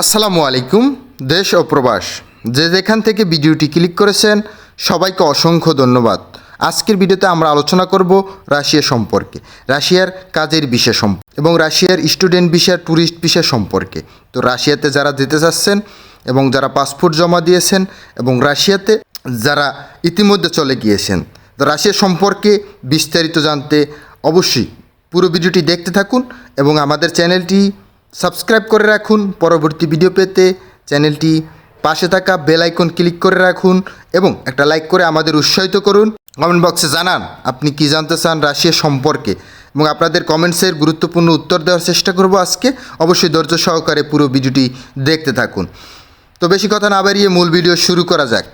আসসালামু আলাইকুম, দেশ ও প্রবাস। যে যেখান থেকে ভিডিওটি ক্লিক করেছেন, সবাইকে অসংখ্য ধন্যবাদ। আজকের ভিডিওতে আমরা আলোচনা করব রাশিয়া সম্পর্কে, রাশিয়ার কাজের বিষয় সম্পর্কে এবং রাশিয়ার স্টুডেন্ট বিষয় ট্যুরিস্ট বিষয় সম্পর্কে। তো রাশিয়াতে যারা যেতে চাচ্ছেন এবং যারা পাসপোর্ট জমা দিয়েছেন এবং রাশিয়াতে যারা ইতিমধ্যে চলে গিয়েছেন, তো রাশিয়া সম্পর্কে বিস্তারিত জানতে অবশ্যই পুরো ভিডিওটি দেখতে থাকুন এবং আমাদের চ্যানেলটি সাবস্ক্রাইব করে রাখুন। পরবর্তী ভিডিও পেতে চ্যানেলটি পাশে থাকা বেল আইকন ক্লিক করে রাখুন এবং একটা লাইক করে আমাদের উৎসাহিত করুন। কমেন্ট বক্সে জানান আপনি কি জানতে চান রাশিয়া সম্পর্কে এবং আপনাদের কমেন্টসের গুরুত্বপূর্ণ উত্তর দেওয়ার চেষ্টা করব আজকে। অবশ্যই ধৈর্য সহকারে পুরো ভিডিওটি দেখতে থাকুন। তো বেশি কথা না বাড়িয়ে মূল ভিডিও শুরু করা যাক।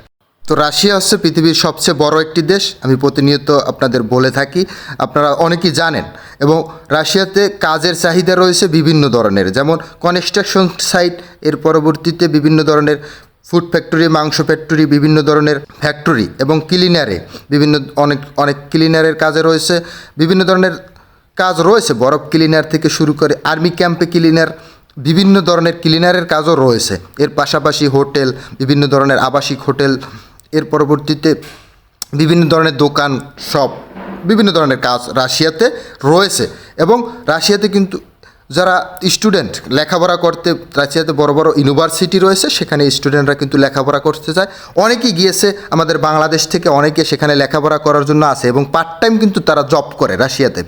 তো রাশিয়া হচ্ছে পৃথিবীর সবচেয়ে বড় একটি দেশ। আমি প্রতিনিয়ত আপনাদের বলে থাকি, আপনারা অনেকেই জানেন। এবং রাশিয়াতে কাজের চাহিদা রয়েছে বিভিন্ন ধরনের, যেমন কনস্ট্রাকশন সাইট এর পরবর্তীতে বিভিন্ন ধরনের ফুড ফ্যাক্টরি মাংস ফ্যাক্টরি বিভিন্ন ধরনের ফ্যাক্টরি এবং ক্লিনারে বিভিন্ন অনেক অনেক ক্লিনারের কাজে রয়েছে। বিভিন্ন ধরনের কাজ রয়েছে, বরফ ক্লিনার থেকে শুরু করে আর্মি ক্যাম্পে ক্লিনার বিভিন্ন ধরনের ক্লিনারের কাজও রয়েছে। এর পাশাপাশি হোটেল বিভিন্ন ধরনের আবাসিক হোটেল এর পরবর্তীতে বিভিন্ন ধরনের দোকান, শপ, বিভিন্ন ধরনের কাজ রাশিয়াতে রয়েছে এবং রাশিয়াতে কিন্তু যারা স্টুডেন্ট লেখাপড়া করতে, রাশিয়াতে বড় বড় ইউনিভার্সিটি রয়েছে, সেখানে স্টুডেন্টরা কিন্তু লেখাপড়া করতে যায়। অনেকেই গিয়েছে আমাদের বাংলাদেশ থেকে, অনেকে সেখানে লেখাপড়া করার জন্য আসে এবং পার্ট টাইম কিন্তু তারা জব করে রাশিয়াতে।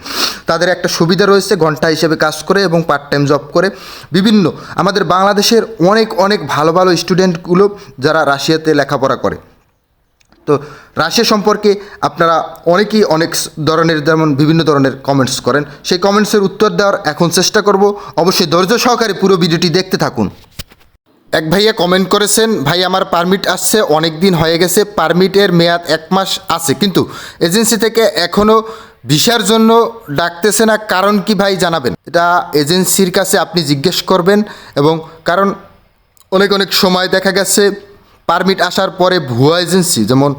তাদের একটা সুবিধা রয়েছে, ঘণ্টা হিসেবে কাজ করে এবং পার্ট টাইম জব করে। বিভিন্ন, আমাদের বাংলাদেশের অনেক অনেক ভালো ভালো স্টুডেন্টগুলো যারা রাশিয়াতে লেখাপড়া করে। তো রাশিয়া সম্পর্কে আপনারা অনেকেই অনেক ধরনের, যেমন বিভিন্ন ধরনের কমেন্টস করেন। সেই কমেন্টসের উত্তর দেওয়ার এখন চেষ্টা করব। অবশ্যই ধৈর্য সহকারে পুরো ভিডিওটি দেখতে থাকুন। এক ভাইয়া কমেন্ট করেছেন, ভাই, আমার পারমিট আসছে অনেক দিন হয়ে গেছে পারমিটের মেয়াদ এক মাস আছে, কিন্তু এজেন্সি থেকে এখনও ভিসার জন্য ডাকতেছে না, কারণ কি ভাই জানাবেন? এটা এজেন্সির কাছে আপনি জিজ্ঞেস করবেন এবং কারণ অনেক অনেক সময় দেখা গেছে পারমিট আসার পরে ভুয়া এজেন্সি, যেমন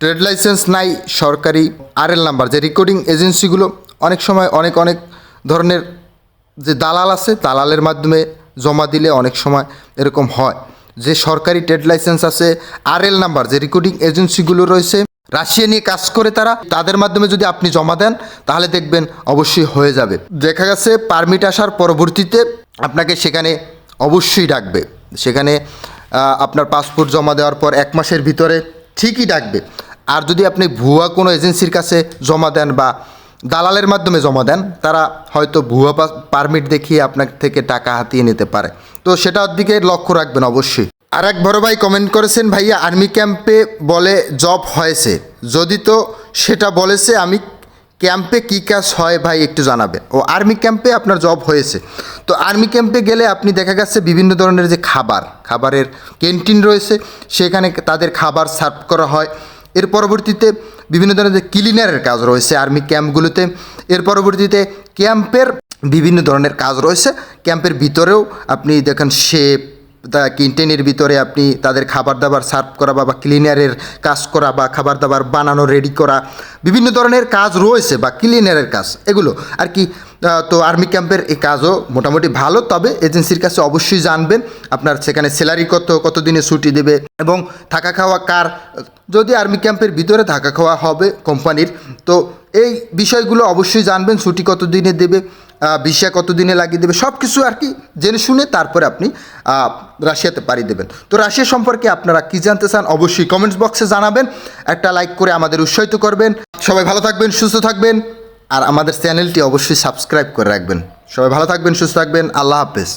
ট্রেড লাইসেন্স নাই, সরকারি আরএল নাম্বার, যে রেকর্ডিং এজেন্সিগুলো অনেক সময় অনেক অনেক ধরনের যে দালাল আছে, দালালের মাধ্যমে জমা দিলে অনেক সময় এরকম হয়। যে সরকারি ট্রেড লাইসেন্স আছে, আরএল নাম্বার, যে রেকর্ডিং এজেন্সিগুলো রয়েছে, রাশিয়া নিয়ে কাজ করে তারা, তাদের মাধ্যমে যদি আপনি জমা দেন, তাহলে দেখবেন অবশ্যই হয়ে যাবে। দেখা গেছে, পারমিট আসার পরবর্তীতে আপনাকে সেখানে অবশ্যই ডাকবে। সেখানে আপনার পাসপোর্ট জমা দেওয়ার পর এক মাসের ভিতরে ঠিকই ডাকবে। আর যদি আপনি ভুয়া কোনো এজেন্সির কাছে জমা দেন বা দালালের মাধ্যমে জমা দেন, তারা হয়তো ভুয়া পারমিট দেখিয়ে আপনার থেকে টাকা হাতিয়ে নিতে পারে। তো সেটার দিকে লক্ষ্য রাখবেন অবশ্যই। আর এক বড় ভাই কমেন্ট করেছেন, ভাইয়া আর্মি ক্যাম্পে বলে জব হয়েছে। যদি তো সেটা বলেছে, আমি ক্যাম্পে কী কাজ হয় ভাই একটু জানাবেন। ও আর্মি ক্যাম্পে আপনার জব হয়েছে। তো আর্মি ক্যাম্পে গেলে আপনি দেখা গেছে বিভিন্ন ধরনের যে খাবার, খাবারের ক্যান্টিন রয়েছে, সেখানে তাদের খাবার সার্ভ করা হয়। এর পরবর্তীতে বিভিন্ন ধরনের যে ক্লিনারের কাজ রয়েছে আর্মি ক্যাম্পগুলোতে, এর পরবর্তীতে ক্যাম্পের বিভিন্ন ধরনের কাজ রয়েছে। ক্যাম্পের ভিতরেও আপনি দেখেন শেপ ক্যান্টিনের ভিতরে আপনি তাদের খাবার দাবার সার্ভ করা বা ক্লিনারের কাজ করা বা খাবার দাবার বানানো রেডি করা, বিভিন্ন ধরনের কাজ রয়েছে বা ক্লিনারের কাজ, এগুলো। আর কি তো আর্মি ক্যাম্পের এই কাজও মোটামুটি ভালো, তবে এজেন্সির কাছে অবশ্যই জানবেন আপনার সেখানে স্যালারি কত কত দিনে ছুটি দেবে এবং থাকা খাওয়া কার, যদি আর্মি ক্যাম্পের ভিতরে থাকা খাওয়া হবে কোম্পানির, তো এই বিষয়গুলো অবশ্যই জানবেন, ছুটি কত দিনে দেবে ভিসা কত দিনে লাগিয়ে দেবে সব কিছু আর কি জেনে শুনে তারপরে আপনি রাশিয়াতে পাড়ি দেবেন। তো রাশিয়া সম্পর্কে আপনারা কী জানতে চান অবশ্যই কমেন্টস বক্সে জানাবেন, একটা লাইক করে আমাদের উৎসাহিত করবেন। সবাই ভালো থাকবেন, সুস্থ থাকবেন। আর আমাদের চ্যানেলটি অবশ্যই সাবস্ক্রাইব করে রাখবেন। সবাই ভালো থাকবেন সুস্থ থাকবেন। আল্লাহ হাফেজ।